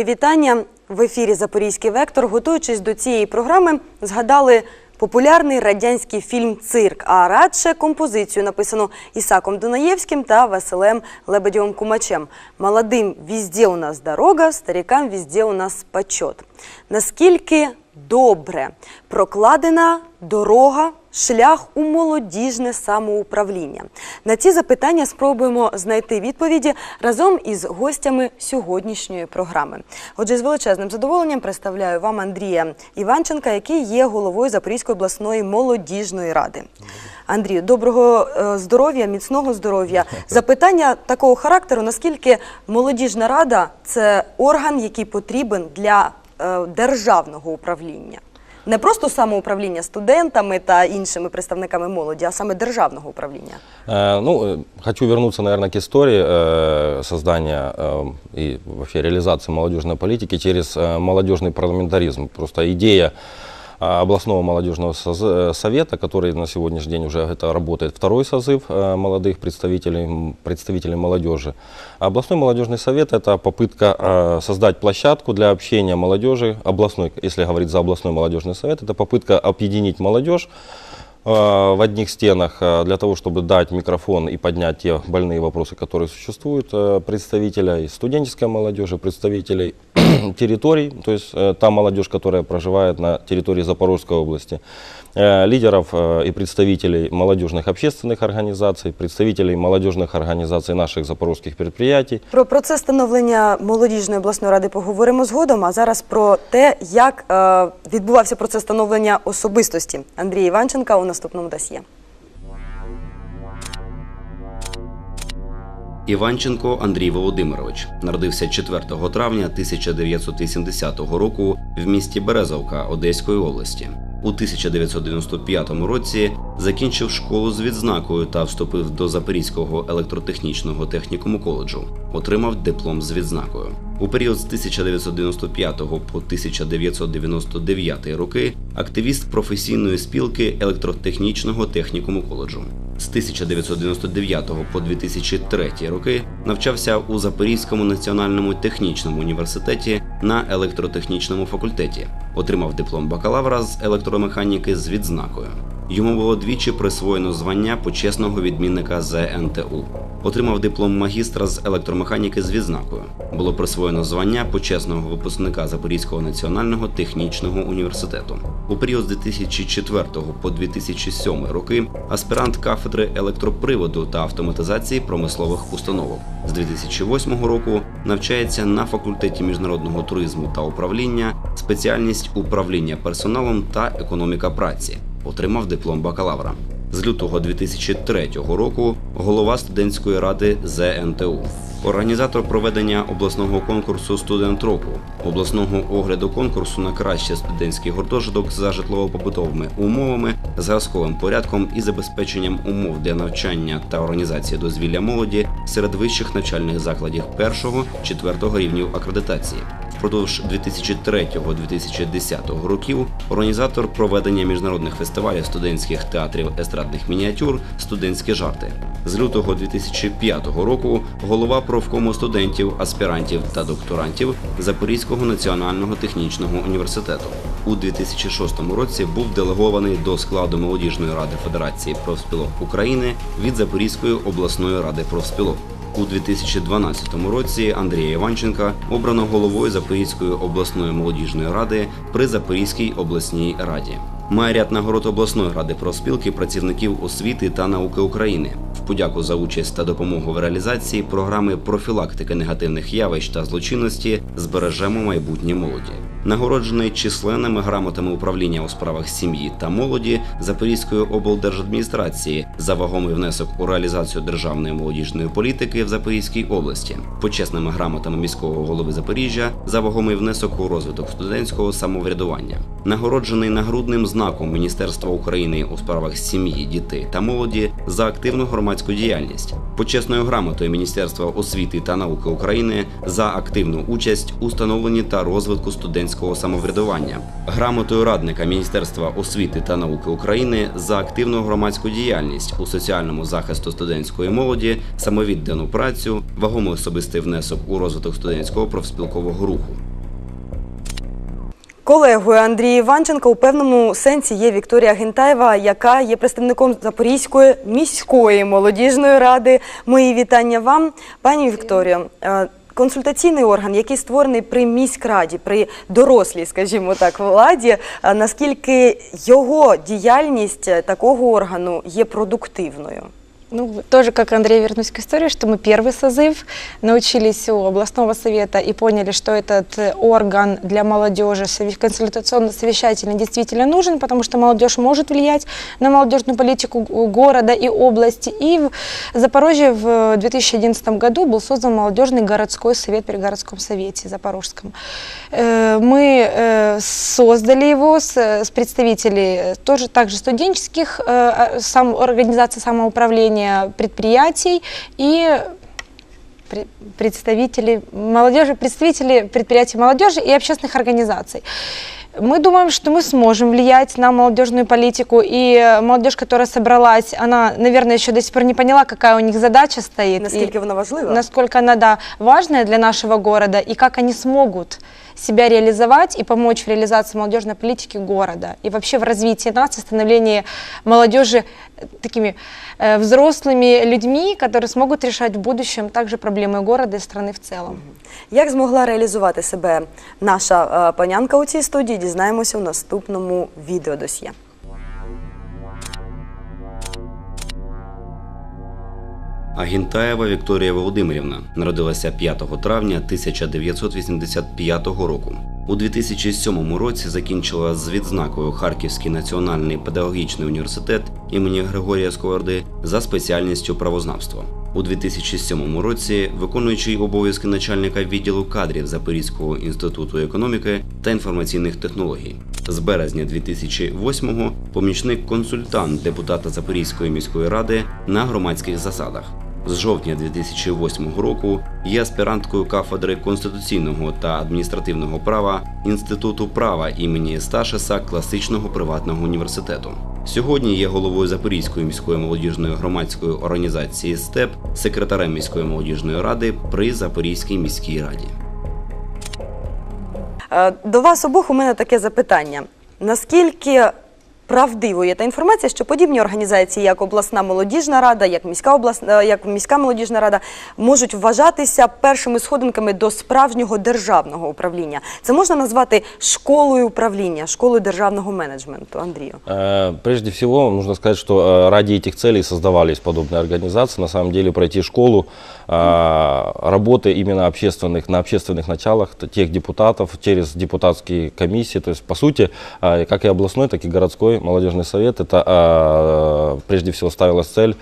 Мої вітання в ефірі Запорізький вектор. Готуючись до цієї програми, згадали популярний радянський фільм Цирк, а радше композицію написану Ісаком Дунаєвським та Василем Лебедєвим Кумачем. Молодим візде у нас дорога, старикам візде у нас почет. Наскільки добре прокладена дорога, шлях у молодіжне самоуправління? На ці запитання спробуємо знайти відповіді разом із гостями сьогоднішньої програми. Отже, з величезним задоволенням представляю вам Андрія Іванченка, який є головою Запорізької обласної молодіжної ради. Андрію, доброго е, здоров'я, міцного здоров'я. Запитання такого характеру: наскільки молодіжна рада це орган, який потрібен для державного управління? Не просто самоуправління студентами та іншими представниками молоді, а саме державного управління. Э, Ну, э, хочу вернуться, наверное, к истории э, создания э, и вообще реализации молодежной политики через э, молодежный парламентаризм. Просто идея а, Областного молодежного э, совета, который на сегодняшний день уже это работает второй созыв э, молодых представителей, представителей молодежи. А Областной молодежный совет – это попытка э, создать площадку для общения молодежи, областной, если говорить за областной молодежный совет, это попытка объединить молодежь в одних стенах для того, чтобы дать микрофон и поднять те больные вопросы, которые существуют, представителей студенческой молодежи, представителей территорий, то есть э, та молодежь, которая проживает на территории Запорожской области, э, лидеров э, и представителей молодежных общественных организаций, представителей молодежных организаций наших запорожских предприятий, Про процес становлення молодіжної обласної ради поговоримо згодом. А зараз про те, як е, відбувався процес становлення особистості Андрія Іванченка у наступному досьє. Іванченко Андрій Володимирович народився 4 травня 1980 року в місті Березовка Одеської області. У 1995 році закінчив школу з відзнакою та вступив до Запорізького електротехнічного технікуму коледжу. Отримав диплом з відзнакою. У період з 1995 по 1999 роки активіст професійної спілки електротехнічного технікуму коледжу. З 1999 по 2003 роки навчався у Запорізькому національному технічному університеті на електротехнічному факультеті. Отримав диплом бакалавра з електромеханіки з відзнакою. Йому було двічі присвоєно звання почесного відмінника ЗНТУ. Отримав диплом магістра з електромеханіки з відзнакою. Було присвоєно звання почесного випускника Запорізького національного технічного університету. У період з 2004 по 2007 роки аспірант кафедри електроприводу та автоматизації промислових установок. З 2008 року навчається на факультеті міжнародного туризму та управління, спеціальність управління персоналом та економіка праці. Отримав диплом бакалавра. З лютого 2003 року голова студентської ради ЗНТУ, організатор проведення обласного конкурсу Студент року, обласного огляду конкурсу на кращий студентський гуртожиток за житлово-побутовими умовами, зразковим порядком і забезпеченням умов для навчання та організації дозвілля молоді серед вищих навчальних закладів першого четвертого рівнів акредитації. Впродовж 2003-2010 років організатор проведення міжнародних фестивалів студентських театрів естрадних мініатюр Студентські жарти. З лютого 2005 року голова профкому студентів, аспірантів та докторантів Запорізького національного технічного університету. У 2006 році був делегований до складу молодіжної ради Федерації профспілок України від Запорізької обласної ради профспілок. У 2012 році Андрія Іванченка обрано головою Запорізької обласної молодіжної ради при Запорізькій обласній раді. Має ряд нагород обласної ради профспілки працівників освіти та науки України. В подяку за участь та допомогу в реалізації програми профілактики негативних явищ та злочинності збережемо майбутнє молоді. Нагороджений численними грамотами управління у справах сім'ї та молоді Запорізької облдержадміністрації за вагомий внесок у реалізацію державної молодіжної політики в Запорізькій області, почесними грамотами міського голови Запоріжжя за вагомий внесок у розвиток студентського самоврядування. нагороджений нагрудним знаком Міністерства України у справах сім'ї, дітей та молоді за активну громадську діяльність, почесною грамотою Міністерства освіти та науки України за активну участь у становленні та розвитку студентського самоврядування, грамотою радника Міністерства освіти та науки України за активну громадську діяльність у соціальному захисту студентської молоді, самовіддану працю, вагомий особистий внесок у розвиток студентського профспілкового руху. Колегою Андрія Іванченка у певному сенсі є Вікторія Гентаєва, яка є представником Запорізької міської молодіжної ради. Мої вітання вам, пані Вікторіо. Консультаційний орган, який створений при міськраді, при дорослій, скажімо так, владі, наскільки його діяльність такого органу є продуктивною? Ну, тоже как Андрей вернусь к истории, что мы первый созыв научились у областного совета и поняли, что этот э, орган для молодежи сове- консультационно-совещательный действительно нужен, потому что молодежь может влиять на молодежную политику города и области. И в Запорожье в 2011 году был создан молодежный городской совет при городском совете Запорожском. Э, Мы э, создали его с, представителей тоже также студенческих а, сам, организаций самоуправления, предприятий и пре- представителей молодежи, представители предприятий молодежи и общественных организаций. Мы думаем, что мы сможем влиять на молодежную политику, и молодежь, которая собралась, она, наверное, еще до сих пор не поняла, какая у них задача стоит. Наскільки вона важлива? насколько она да, важная для нашего города и как они смогут себя реализовать и помочь в реализации молодежной политики города и вообще в развитии нас, и становлении молодежи э, такими э, взрослыми людьми, которые смогут решать в будущем также проблемы города и страны в целом. Як змогла реалізувати себе наша е, панянка у цій студії, дізнаємося у наступному відеодосьє. Агінтаєва Вікторія Володимирівна народилася 5 травня 1985 року. У 2007 році закінчила з відзнакою Харківський національний педагогічний університет імені Григорія Сковороди за спеціальністю правознавство. У 2007 році виконуючий обов'язки начальника відділу кадрів Запорізького інституту економіки та інформаційних технологій. З березня 2008-го помічник-консультант депутата Запорізької міської ради на громадських засадах. З жовтня 2008 року є аспіранткою кафедри конституційного та адміністративного права Інституту права імені Сташеса класичного приватного університету. Сьогодні є головою Запорізької міської молодіжної громадської організації СТЕП, секретарем міської молодіжної ради при Запорізькій міській раді. Е, До вас обох у мене таке запитання. Наскільки правдивою є та інформація, що подібні організації, як обласна молодіжна рада, як міська обласна, як міська молодіжна рада, можуть вважатися першими сходинками до справжнього державного управління? Це можна назвати школою управління, школою державного менеджменту, Андрію? Э, Прежде всего, нужно сказать, что э, ради этих целей создавались подобные организации. На самом деле пройти школу э, работы именно общественных, на общественных началах т- тех депутатов через депутатские комиссии. То есть, по сути, э, как и областной, так и городской молодежный совет, это э, прежде всего ставилась цель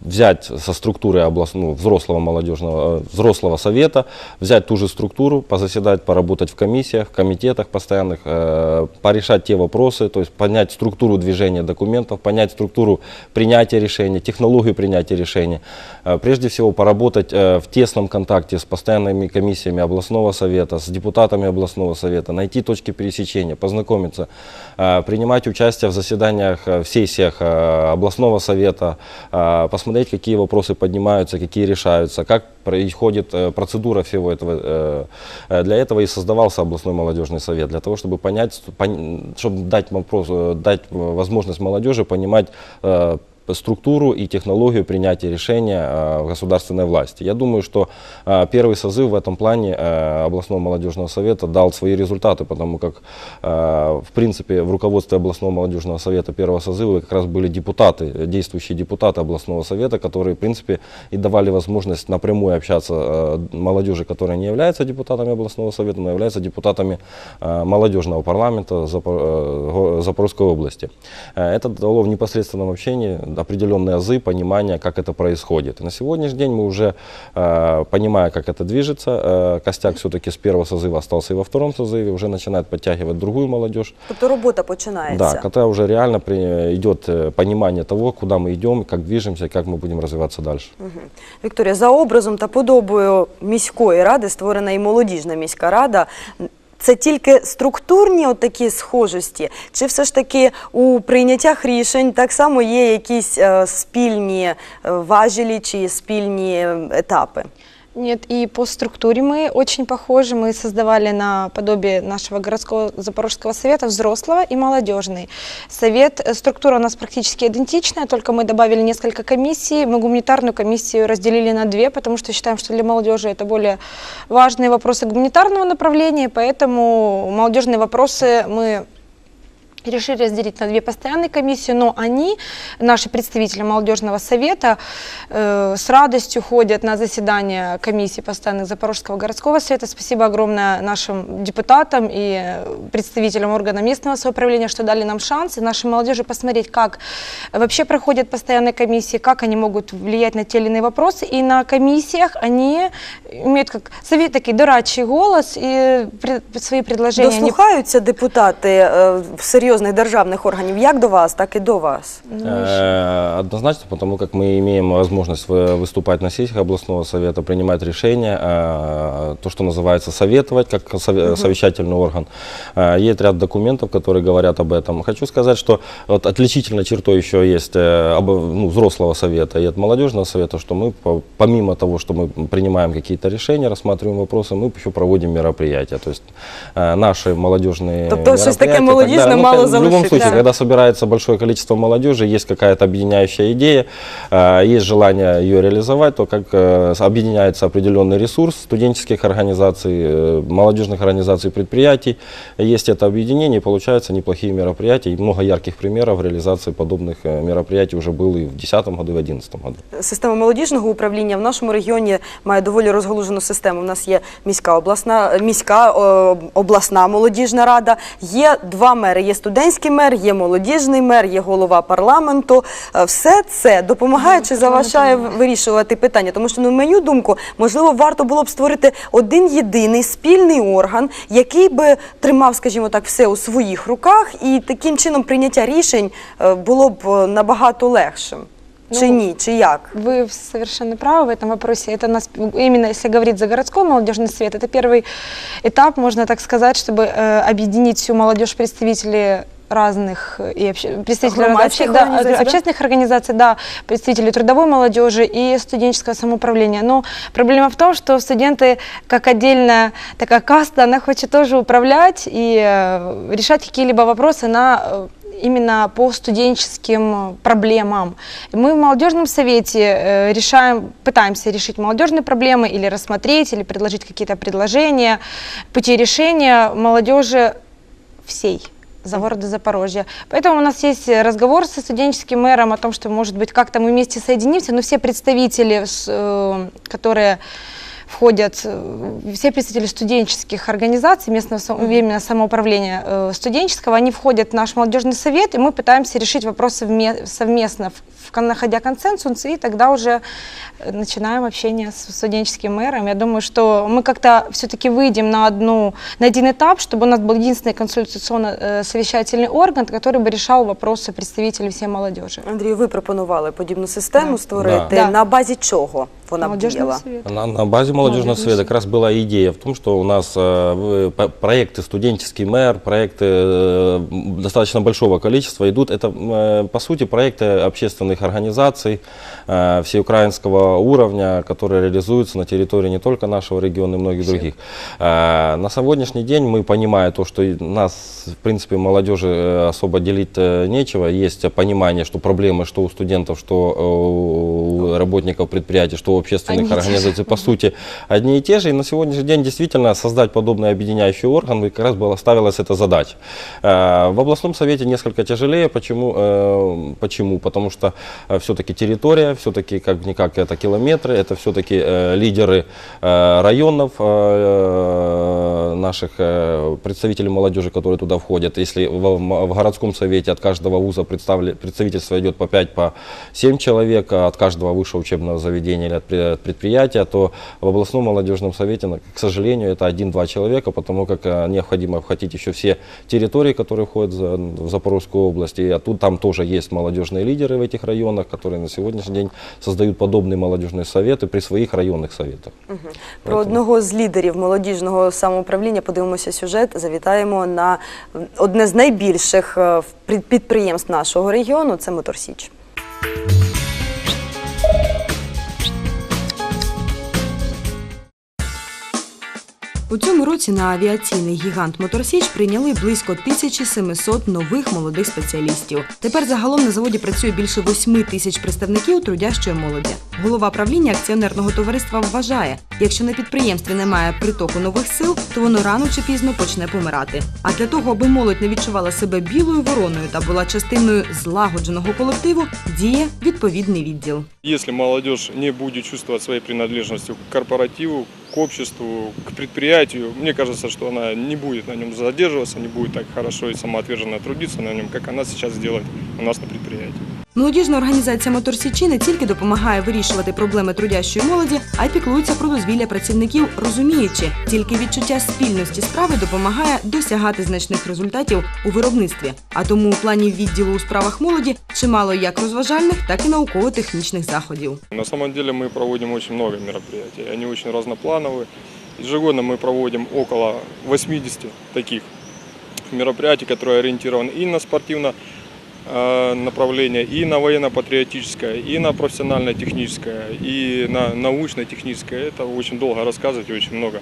взять со структуры областного, взрослого молодежного, э, взрослого совета, взять ту же структуру, позаседать, поработать в комиссиях, комитетах постоянных, э, порешать те вопросы, то есть понять структуру движения документов, понять структуру принятия решений, технологию принятия решений. Э, Прежде всего поработать э, в тесном контакте с постоянными комиссиями областного совета, с депутатами областного совета, найти точки пересечения, познакомиться, э, принимать участие в заседаниях, э, в сессиях э, областного совета, э, посмотреть, какие вопросы поднимаются, какие решаются, как происходит процедура всего этого. Для этого и создавался областной молодежный совет, для того, чтобы понять, чтобы дать, вопрос, дать возможность молодежи понимать структуру и технологию принятия решения э, в государственной власти. Я думаю, что э, первый созыв в этом плане э, областного молодежного совета дал свои результаты, потому как, в принципе, в руководстве областного молодежного совета первого созыва как раз были депутаты, действующие депутаты областного совета, которые, в принципе, и давали возможность напрямую общаться молодежи, которая не является депутатами областного совета, но является депутатами молодежного парламента Запорожской области. Это дало в непосредственном общении определенные азы понимания, как это происходит. И на сегодняшний день мы уже, э, понимая, как это движется, э, костяк все-таки с первого созыва остался и во втором созыве, уже начинает подтягивать другую молодежь. Тобто робота починається. Да, когда уже реально при- идет э, понимание того, куда мы идем, как движемся, и как мы будем развиваться дальше. Вікторія, за образом та подобою міської ради створена і молодіжна міська рада. Це тільки структурні такі схожості, чи все ж таки у прийняттях рішень так само є якісь е, спільні е, важелі чи спільні е, етапи? Нет, и по структуре мы очень похожи. Мы создавали на подобие нашего городского Запорожского совета взрослого и молодежный. Совет, э, структура у нас практически идентичная, только мы добавили несколько комиссий. Мы гуманитарную комиссию разделили на две, потому что считаем, что для молодежи это более важные вопросы гуманитарного направления, поэтому молодежные вопросы мы решили разделить на две постоянные комиссии, но они, наши представители молодежного совета, э, с радостью ходят на заседания комиссии постоянных Запорожского городского совета. Спасибо огромное нашим депутатам и э, представителям органа местного самоуправления, что дали нам шанс и нашей молодежи посмотреть, как вообще проходят постоянные комиссии, как они могут влиять на те или иные вопросы. И на комиссиях они имеют как совет такой дурачий голос и свои предложения. Дослухаються депутати е, серйозних державних органів як до вас, так і до вас. Э, Однозначно, потому как мы имеем возможность вы- выступать на сессиях областного совета, принимать решения, э, то, что называется советовать, как сове- совещательный орган. Э, Есть ряд документов, которые говорят об этом. Хочу сказать, что вот отличительной чертой еще есть э, об- ну, взрослого совета и от молодежного совета, что мы по- помимо того, что мы принимаем какие-то решения, рассматриваем вопросы, мы еще проводим мероприятия. То есть э, наши молодежные Тобто щось таке мероприятия, молодіжне когда- ну, мало в любом залишиться. случае, Да. когда собирается большое количество молодежи, есть какая-то объединяющая идея, э, есть желание ее реализовать, то как э, с- объединяется определенный ресурс студенческих организаций, э, молодежных организаций, предприятий, есть это объединение, и получаются неплохие мероприятия, и много ярких примеров реализации подобных э, мероприятий уже было и в 2010 году, и в 2011 году. Система молодіжного управління в нашому регіоні має доволі розгалужену систему. У нас є міська обласна, міська о, обласна молодіжна рада. Є два мери: є студентський мер, є молодіжний мер, є голова парламенту. Е, Все це допомагає чи заважає вирішувати питання. Тому що, ну, на мою думку, можливо, варто було б створити один єдиний спільний орган, який би тримав, скажімо так, все у своїх руках, і таким чином прийняття рішень е, було б е, набагато легшим. Чи Ну, ні, чи як? Вы совершенно правы в этом вопросе. Это нас, именно если говорить за городской молодежный совет, это первый этап, можно так сказать, чтобы э, объединить всю молодежь представителей разных э, и обще- представителей разных Громадских обще- да, организаций, да? общественных организаций, да, представителей трудовой молодежи и студенческого самоуправления. Но проблема в том, что студенты, как отдельная такая каста, она хочет тоже управлять и э, решать какие-либо вопросы на э, именно по студенческим проблемам. Мы в молодежном совете э, решаем, пытаемся решить молодежные проблемы или рассмотреть, или предложить какие-то предложения, пути решения молодежи всей за города Запорожья. Поэтому у нас есть разговор со студенческим мэром о том, что, может быть, как-то мы вместе соединимся, но все представители, э, которые входят, э, все представители студенческих организаций местного само- именно самоуправления э, студенческого, они входят в наш молодежный совет, и мы пытаемся решить вопросы вме- совместно, в- в- находя консенсус, и тогда уже э, начинаем общение с студенческим мэром. Я думаю, что мы как-то все-таки выйдем на, одну, на один этап, чтобы у нас был единственный консультационно-совещательный орган, который бы решал вопросы представителей всей молодежи. Андрію, ви пропонували подібну систему створити. Да. На базі чого вона б Молодежного діяла? совета. На, на базе молодежного совета как раз была идея в том, что у нас э, проекты «Студенческий мэр», проекты э, достаточно большого количества идут. Это, э, по сути, проекты общественных организаций всеукраинского уровня, которые реализуются на территории не только нашего региона, и многих других. Э, На сегодняшний день мы, понимая то, что нас, в принципе, молодежи особо делить нечего, есть понимание, что проблемы, что у студентов, что у работников предприятий, что у общественных Одни и те же. организаций, по сути, одни и те же. И на сегодняшний день действительно создать подобный объединяющий орган, и как раз была, ставилась эта задача. Э, В областном совете несколько тяжелее. Почему? Э, Почему? Потому что все-таки территория, все-таки как-никак это километры, это все-таки лидеры э, районов, э, наших э, представителей молодежи, которые туда входят. Если в, городском совете от каждого вуза представительство идет по 5, по 7 человек, а от каждого высшего учебного заведения или от предприятия, то в областном молодежном совете, на- к сожалению, это 1-2 человека, потому как э, необходимо обхватить еще все территории, которые входят за- в Запорожскую область. И тут там тоже есть молодежные лидеры в этих районах, которые на сегодняшний день создают подобные молодежные советы при своих районных советах. Про одного з лідерів молодіжного самоуправління подивимося сюжет. Завітаємо на м, одне з найбільших е, в- під- підприємств нашого регіону. Це Моторсіч. У цьому році на авіаційний гігант Моторсіч прийняли близько 1700 нових молодих спеціалістів. Тепер загалом на заводі працює більше 8 тисяч представників трудящої молоді. Голова правління акціонерного товариства вважає, якщо на підприємстві немає притоку нових сил, то воно рано чи пізно почне помирати. А для того, аби молодь не відчувала себе білою вороною та була частиною злагодженого колективу, діє відповідний відділ. Если молодежь не будет чувствовать своей принадлежностью к корпоративу, обществу, к предприятию, мне кажется, что она не будет на нем задерживаться, не будет так хорошо и самоотверженно трудиться на нем, как она сейчас делает у нас на предприятии. Молодіжна організація Моторсічі не тільки допомагає вирішувати проблеми трудящої молоді, а й піклується про дозвілля працівників, розуміючи, тільки відчуття спільності справи допомагає досягати значних результатів у виробництві. А тому у плані відділу у справах молоді чимало як розважальних, так і науково-технічних заходів. На самом деле мы проводим очень много мероприятий, они очень разноплановые. Ежегодно мы проводим около 80 таких мероприятий, которые ориентированы и на спортивное э, направление, и на военно-патриотическое, и на профессионально-техническое, и на научно-техническое. Это очень долго рассказывать и очень много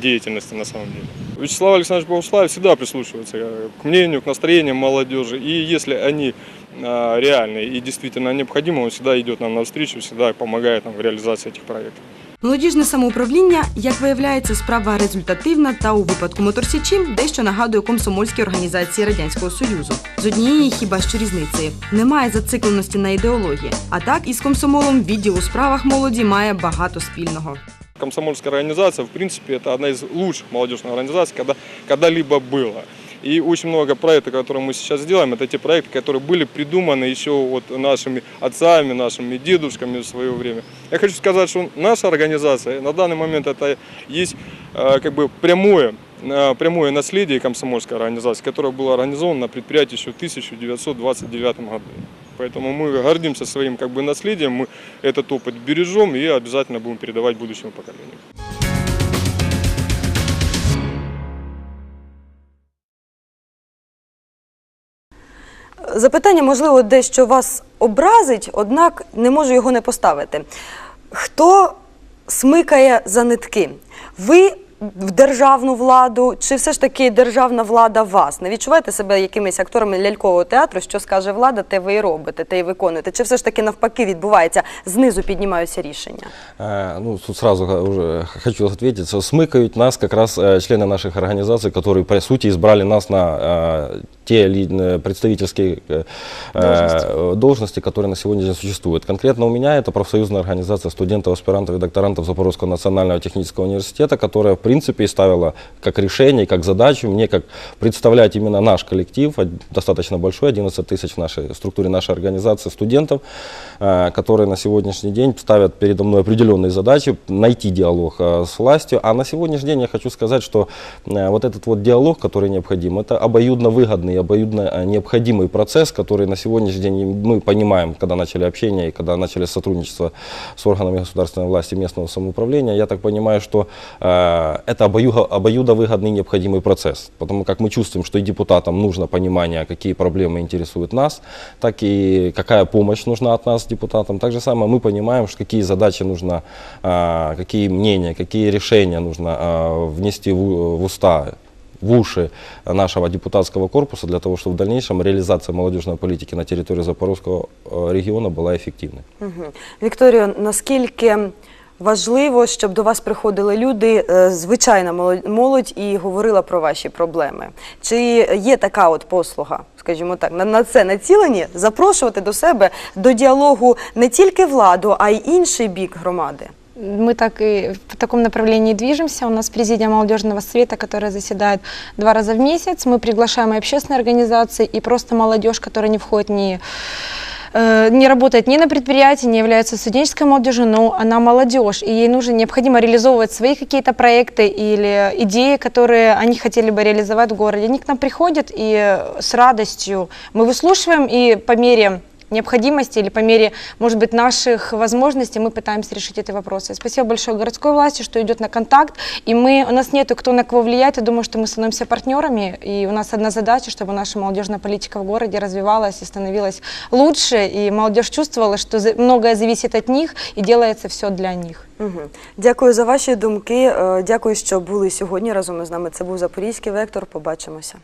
деятельности на самом деле. Вячеслав Александрович Богуславов всегда прислушивается э, к мнению, к настроениям молодежи. И если они э, реальные и действительно необходимы, он всегда идет нам навстречу, всегда помогает нам в реализации этих проектов. Молодіжне самоуправління, як виявляється, справа результативна та у випадку моторсічі дещо нагадує комсомольські організації Радянського Союзу. З однієї хіба що різниці немає зацикленості на ідеології. А так із комсомолом відділ у справах молоді має багато спільного. Комсомольская организация, в принципе, это одна из лучших молодежных организаций, когда, когда-либо было. И очень много проектов, которые мы сейчас делаем, это те проекты, которые были придуманы еще вот нашими отцами, нашими дедушками в свое время. Я хочу сказать, что наша организация на данный момент это есть э, как бы прямое, э, прямое наследие комсомольской организации, которая была организована на предприятии еще в 1929 году. Поэтому мы гордимся своим как бы наследием, мы этот опыт бережем и обязательно будем передавать будущему поколению. Запитання, можливо, дещо вас образить, однак не можу його не поставити. Хто смикає за нитки? Ви в державну владу, чи все ж таки державна влада вас? Не відчуваєте себе якимись акторами лялькового театру, що скаже влада, те ви і робите, те і виконуєте? Чи все ж таки навпаки відбувається, знизу піднімаються рішення? Э, Ну, тут сразу х- уже хочу ответить, что смыкают нас как раз э, члены наших организаций, которые, по сути, избрали нас на э, те ли- э, представительские э, э, должности, которые на сегодня существуют. Конкретно у меня это профсоюзная организация студентов, аспирантов и докторантов Запорожского национального технического университета, которая, в принципе, и ставила как решение, как задачу мне, как представлять именно наш коллектив, достаточно большой, 11 тысяч в нашей структуре нашей организации студентов, э, которые на сегодняшний день ставят передо мной определенные задачи, найти диалог э, с властью. А на сегодняшний день я хочу сказать, что э, вот этот вот диалог, который необходим, это обоюдно выгодный, обоюдно необходимый процесс, который на сегодняшний день мы понимаем, когда начали общение и когда начали сотрудничество с органами государственной власти местного самоуправления, я так понимаю, что это обоюдо, обоюдовыгодный необходимый процесс, потому как мы чувствуем, что и депутатам нужно понимание, какие проблемы интересуют нас, так и какая помощь нужна от нас, депутатам. Так же самое мы понимаем, что какие задачи нужно, э, какие мнения, какие решения нужно э, внести в, в уста в уши нашего депутатского корпуса для того, чтобы в дальнейшем реализация молодежной политики на территории Запорожского э, региона была эффективной. Угу. Вікторію, наскільки важливо, щоб до вас приходили люди, е, звичайна молодь- молодь, і говорила про ваші проблеми? Чи є така от послуга, скажімо так, на, на це націлені запрошувати до себе до діалогу не тільки владу, а й інший бік громади? Мы так и в таком направлении движемся. У нас президия молодежного совета, которая заседает два раза в месяц. Мы приглашаем и общественные организации, и просто молодежь, которая не входит ни э, не работает ни на предприятии, не является студенческой молодежью, но она молодежь, и ей нужно, необходимо реализовывать свои какие-то проекты или идеи, которые они хотели бы реализовать в городе. Они к нам приходят, и с радостью мы выслушиваем, и по мере необходимости или по мере, может быть, наших возможностей мы пытаемся решить эти вопросы. Спасибо большое городской власти, что идет на контакт, и мы, у нас нету кто на кого влиять, я думаю, что мы становимся партнерами, и у нас одна задача, чтобы наша молодежная политика в городе развивалась и становилась лучше, и молодежь чувствовала, что за- многое зависит от них, и делается все для них. Угу. Дякую за ваші думки. е, Дякую, що були сьогодні разом із нами. Це був Запорізький вектор. Побачимося.